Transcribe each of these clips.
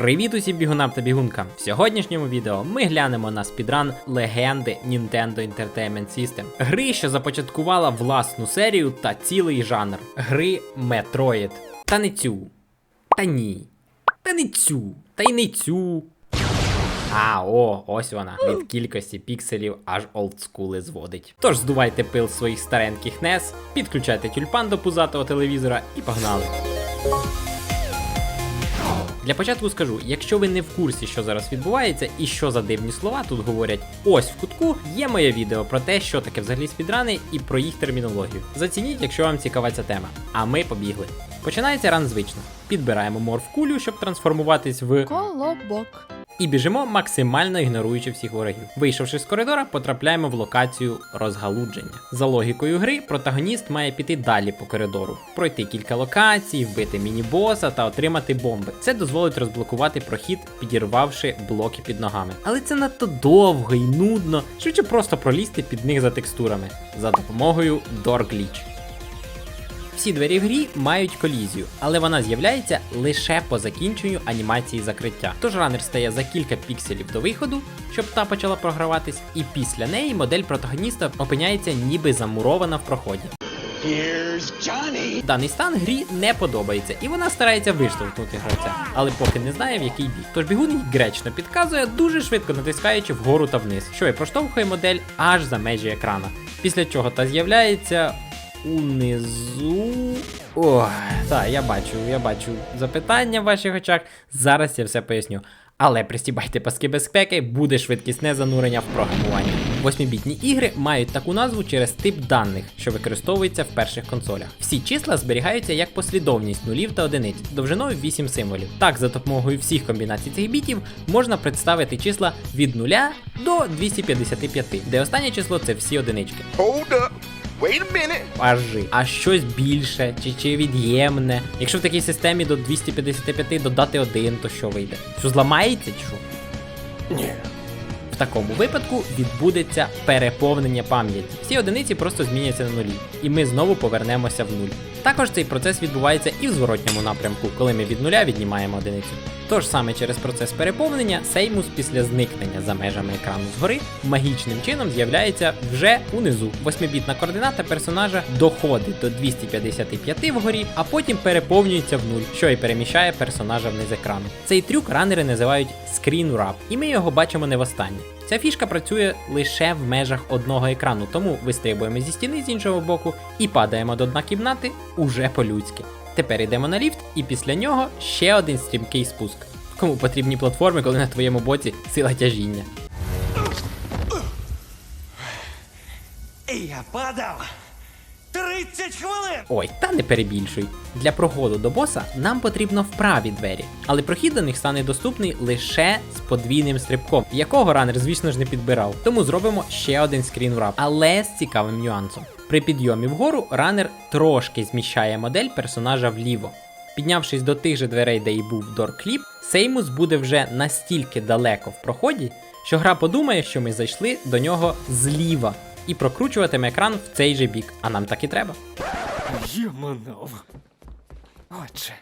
Привіт усім бігунам та бігункам! В сьогоднішньому відео ми глянемо на спідран легенди Nintendo Entertainment System. Гри, що започаткувала власну серію та цілий жанр гри Metroid. Та не цю. Та ні. Та не цю. Та й не цю. А, о, ось вона. Від кількості пікселів аж олдскули зводить. Тож здувайте пил своїх стареньких NES, підключайте тюльпан до пузатого телевізора і погнали. Для початку скажу, якщо ви не в курсі, що зараз відбувається і що за дивні слова тут говорять, ось в кутку є моє відео про те, що таке взагалі спідрани і про їх термінологію. Зацініть, якщо вам цікава ця тема. А ми побігли. Починається ран звично. Підбираємо морф кулю, щоб трансформуватись в Колобок. І біжимо максимально ігноруючи всіх ворогів. Вийшовши з коридора, потрапляємо в локацію розгалудження. За логікою гри, протагоніст має піти далі по коридору, пройти кілька локацій, вбити міні-боса та отримати бомби. Це дозволить розблокувати прохід, підірвавши блоки під ногами. Але це надто довго і нудно, швидше просто пролізти під них за текстурами за допомогою Door Glitch. Всі двері в грі мають колізію, але вона з'являється лише по закінченню анімації закриття. Тож ранер стає за кілька пікселів до виходу, щоб та почала програватись, і після неї модель протагоніста опиняється ніби замурована в проході. Here's Johnny. Даний стан грі не подобається, і вона старається виштовхнути гравця, але поки не знає в який бік. Тож бігун їй гречно підказує, дуже швидко натискаючи вгору та вниз, що і проштовхує модель аж за межі екрана. Після чого та з'являється унизу. Ох, так, я бачу, я бачу запитання в ваших очах. Зараз я все поясню. Але пристібайте паски безпеки, буде швидкісне занурення в програмування. Восьмібітні ігри мають таку назву через тип даних, що використовується в перших консолях. Всі числа зберігаються як послідовність нулів та одиниць, довжиною 8 символів. Так, за допомогою всіх комбінацій цих бітів можна представити числа від 0 до 255, де останнє число це всі одинички. Hold up. Wait a minute. Пажи. А щось більше чи, чи від'ємне. Якщо в такій системі до 255 додати один, то що вийде? Що зламається чи що? Ні. В такому випадку відбудеться переповнення пам'яті. Всі одиниці просто зміняться на нулі, і ми знову повернемося в нуль. Також цей процес відбувається і в зворотньому напрямку, коли ми від нуля віднімаємо одиницю. Тож саме через процес переповнення Сеймус після зникнення за межами екрану згори магічним чином з'являється вже унизу. Восьмибітна координата персонажа доходить до 255 вгорі, а потім переповнюється в нуль, що і переміщає персонажа вниз екрану. Цей трюк ранери називають Wrap, і ми його бачимо не востаннє. Ця фішка працює лише в межах одного екрану, тому вистрибуємо зі стіни з іншого боку і падаємо до дна кімнати уже по-людськи. Тепер йдемо на ліфт, і після нього ще один стрімкий спуск. Кому потрібні платформи, коли на твоєму боці сила тяжіння. Я падав 30 хвилин. Ой, та не перебільшуй. Для проходу до боса нам потрібно вправі двері, але прохід до них стане доступний лише з подвійним стрибком, якого ранер, звісно ж, не підбирав. Тому зробимо ще один скрінврап, але з цікавим нюансом. При підйомі вгору ранер трошки зміщає модель персонажа вліво. Піднявшись до тих же дверей, де і був доркліп, Сеймус буде вже настільки далеко в проході, що гра подумає, що ми зайшли до нього зліва і прокручуватиме екран в цей же бік, а нам так і треба. Єманов. Отче.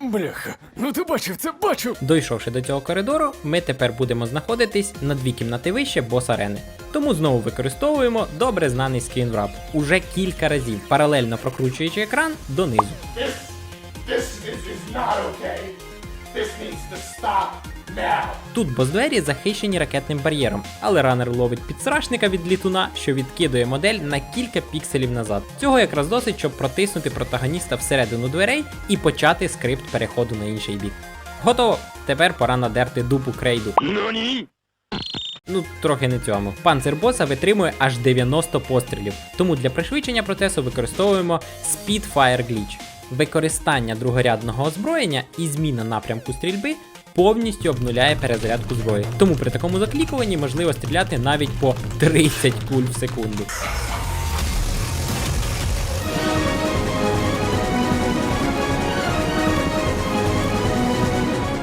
Бляха, ну ти бачив це, бачив! Дойшовши до цього коридору, ми тепер будемо знаходитись на дві кімнати вище бос арени. Тому знову використовуємо добре знаний скрінврап уже кілька разів, паралельно прокручуючи екран донизу. This is, is not okay. This needs to stop now. Тут бос-двері захищені ракетним бар'єром, але ранер ловить підсрачника від літуна, що відкидує модель на кілька пікселів назад. Цього якраз досить, щоб протиснути протагоніста всередину дверей і почати скрипт переходу на інший бік. Готово! Тепер пора надерти дупу крейду. Ну, трохи не цьому. Панцир боса витримує аж 90 пострілів, тому для пришвидшення процесу використовуємо Speedfire Glitch. Використання другорядного озброєння і зміна напрямку стрільби повністю обнуляє перезарядку зброї. Тому при такому заклікуванні можливо стріляти навіть по 30 куль в секунду.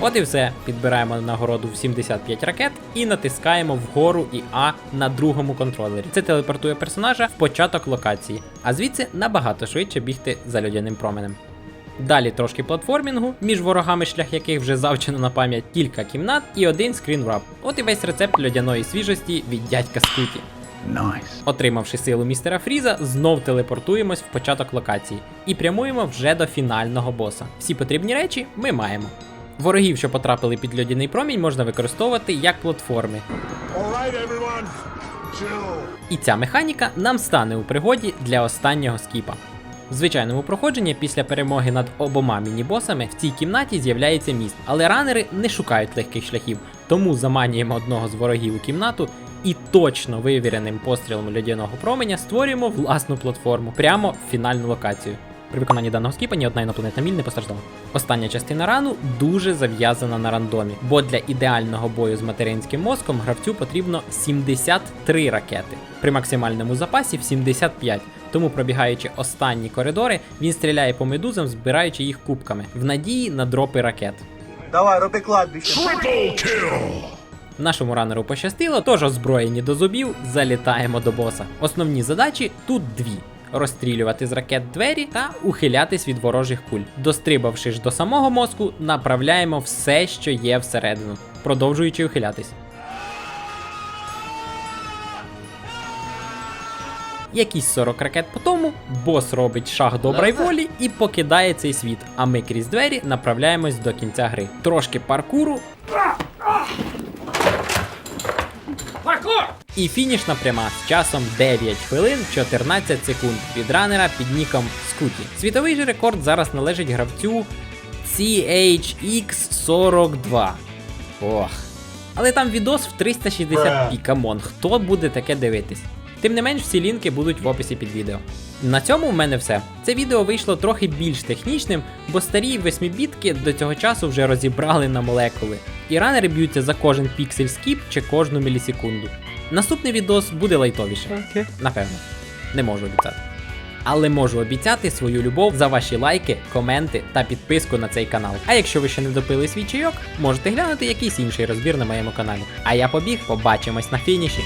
От і все. Підбираємо нагороду в 75 ракет і натискаємо вгору і А на другому контролері. Це телепортує персонажа в початок локації, а звідси набагато швидше бігти за людяним променем. Далі трошки платформінгу, між ворогами шлях яких вже завчено на пам'ять кілька кімнат і один скрінврап. От і весь рецепт льодяної свіжості від дядька Скуті. Nice. Отримавши силу містера Фріза, знов телепортуємось в початок локації і прямуємо вже до фінального боса. Всі потрібні речі ми маємо. Ворогів, що потрапили під льодяний промінь, можна використовувати як платформи. І ця механіка нам стане у пригоді для останнього скіпа. В звичайному проходженні після перемоги над обома міні-босами в цій кімнаті з'являється міст, але ранери не шукають легких шляхів, тому заманюємо одного з ворогів у кімнату і точно вивіреним пострілом льодяного променя створюємо власну платформу прямо в фінальну локацію. При виконанні даного скіпа ні одна інопланетна міль не постраждала. Остання частина рану дуже зав'язана на рандомі, бо для ідеального бою з материнським мозком гравцю потрібно 73 ракети, при максимальному запасі в 75. Тому, пробігаючи останні коридори, він стріляє по медузам, збираючи їх кубками, в надії на дропи ракет. Давай, роби кладбище. Нашому ранеру пощастило, тож озброєні до зубів залітаємо до боса. Основні задачі тут дві: розстрілювати з ракет двері та ухилятись від ворожих куль. Дострибавши ж до самого мозку, направляємо все, що є всередину, продовжуючи ухилятись. Якісь 40 ракет по тому, бос робить шаг доброї волі і покидає цей світ, а ми крізь двері направляємось до кінця гри. Трошки паркуру, І фінішна пряма з часом 9 хвилин 14 секунд від ранера під ніком Скуті. Світовий же рекорд зараз належить гравцю CHX42. Ох. Але там відос в 360p, камон, хто буде таке дивитись? Тим не менш, всі лінки будуть в описі під відео. На цьому в мене все. Це відео вийшло трохи більш технічним, бо старі 8-бітки до цього часу вже розібрали на молекули. І ранери б'ються за кожен піксель скіп чи кожну мілісекунду. Наступний відос буде лайтовіше. Напевно. Не можу обіцяти. Але можу обіцяти свою любов за ваші лайки, коменти та підписку на цей канал. А якщо ви ще не допили свій чайок, можете глянути якийсь інший розбір на моєму каналі. А я побіг, побачимось на фініші.